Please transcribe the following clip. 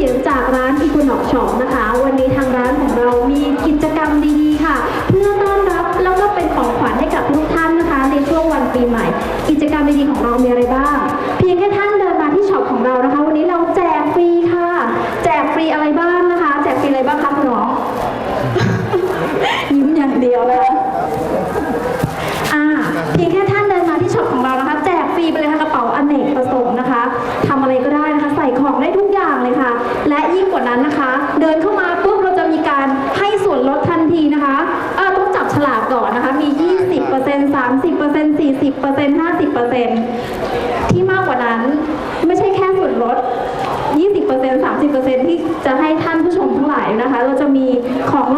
ช็อปช็อปนะคะ วันนี้ทางร้านของเรามีกิจกรรมดีๆค่ะ เพื่อต้อนรับแล้วก็เป็นของขวัญให้กับทุกท่านนะคะ ในช่วงวันปีใหม่ กิจกรรมดีๆของเรามีอะไรบ้าง เพียงแค่ท่านเดินมาที่ช็อปของเรานะคะ วันนี้เราแจกฟรีค่ะ แจกฟรีอะไรบ้างนะคะ แจกฟรีอะไรบ้างคะคุณน้อง ยิ้มอย่างเดียวนะคะ 30% 40% 50%ที่มากกว่านั้นไม่ใช่แค่ส่วนลด 20% 30%ที่จะให้ท่านผู้ชมทั้งหลายนะคะ เราจะมีของ